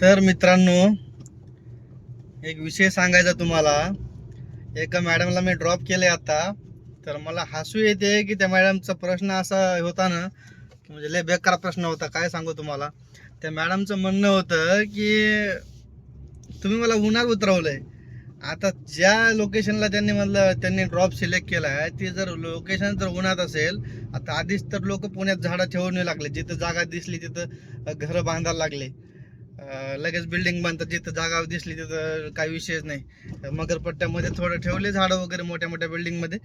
तर मित्रांनो एक विषय सांगायचा तुम्हाला. एका मॅडमला मी ड्रॉप केले आता. तर मला हसू येते की त्या मॅडमचा प्रश्न असा होता ना म्हणजे लय बेकार प्रश्न होता काय सांगू तुम्हाला. त्या मॅडमचं म्हणणं होतं की तुम्ही मला उन्हात उतरवलं आहे आता ज्या लोकेशनला त्यांनी म्हणलं त्यांनी ड्रॉप सिलेक्ट केला आहे ती जर लोकेशन जर उन्हात असेल आता आधीच तर लोक पुण्यात झाडं ठेवणे लागले. जिथं जागा दिसली तिथं घरं बांधायला लागले. लगेच बिल्डिंग बांधतात. जिथं जागा दिसली तिथं काही विषयच नाही. मगरपट्ट्यामध्ये थोडं ठेवले झाडं वगैरे मोठ्या मोठ्या बिल्डिंगमध्ये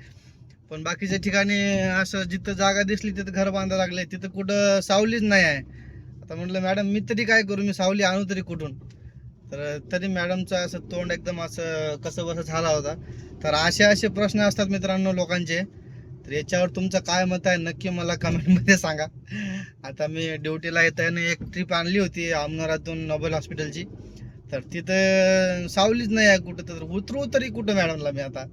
पण बाकीच्या ठिकाणी असं जिथं जागा दिसली तिथं घर बांधायला लागले तिथं कुठं सावलीच नाही आहे. आता म्हटलं मॅडम मी तरी काय करू? मी सावली आणू तरी कुठून? तर तरी मॅडमचं असं तोंड एकदम असं कसं बसं झाला होता. तर असे असे प्रश्न असतात मित्रांनो लोकांचे. तर याच्यावर तुमचं काय मत आहे नक्की मला कमेंटमध्ये सांगा. आता मी ड्युटीला येताना एक ट्रिप आणली होती अमनोरातून नोबेल हॉस्पिटलची. तर तिथं सावलीच नाही आहे कुठं तर उतरू तरी कुठं मॅडमला मी आता.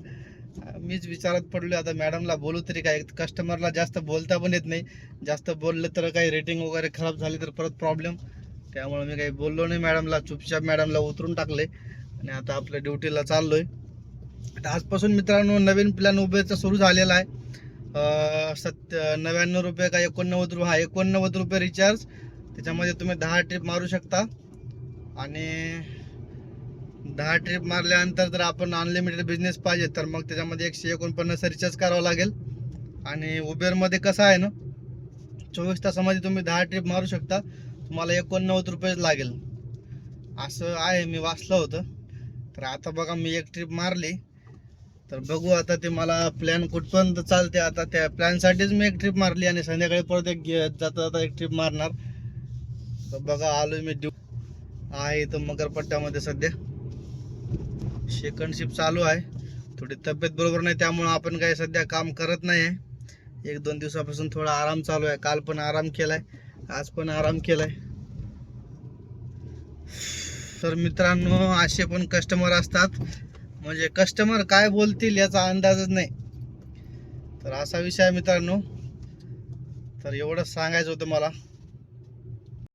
मीच विचारात पडलो आता मॅडमला बोलू तरी काय? कस्टमरला जास्त बोलता पण येत नाही. जास्त बोललं तर काही रेटिंग वगैरे खराब झाली तर परत प्रॉब्लेम त्यामुळे मी काही बोललो नाही मॅडमला चुपचाप मॅडमला उतरून टाकले आणि आता आपल्या ड्युटीला चाललो आहे आता आजपासून मित्रांनो नवीन प्लॅन उबेरचा सुरू झालेला आहे. अं, नव्याण्णव रुपये का एकोणनव्वद रुपये? हा एकोणनव्वद रुपये रिचार्ज त्याच्यामध्ये तुम्ही दहा ट्रिप मारू शकता. आणि दहा ट्रिप मारल्यानंतर जर आपण अनलिमिटेड बिझनेस पाहिजे तर मग त्याच्यामध्ये एकशे एकोणपन्नास रिचार्ज करावं लागेल. आणि उबेरमध्ये कसं आहे ना चोवीस तासामध्ये तुम्ही दहा ट्रिप मारू शकता. तुम्हाला एकोणनव्वद रुपये लागेल. असं आहे मी वाचलं होतं. तर आता बघा मी एक ट्रिप मारली. तर बघू आता ते मला प्लॅन कुठपर्यंत चालते. आता त्या प्लॅनसाठीच मी एक ट्रिप मारली आणि संध्याकाळी परत एक गे- जाता जाता एक ट्रिप मारणार. तर बघा आलो मी ड्यू आहे इथं मगरपट्ट्यामध्ये सध्या. सेकंड शिफ्ट चालू आहे. थोडी तब्येत बरोबर नाही त्यामुळं आपण काही सध्या काम करत नाही आहे. एक दोन दिवसापासून थोडा आराम चालू आहे. काल पण आराम केलाय आज पण आराम केलाय. तर मित्रांनो असे पण कस्टमर असतात. म्हणजे कस्टमर काय बोलतील याचा अंदाजच नाही. तर असा विषय आहे मित्रांनो. तर एवढंच सांगायचं होतं मला.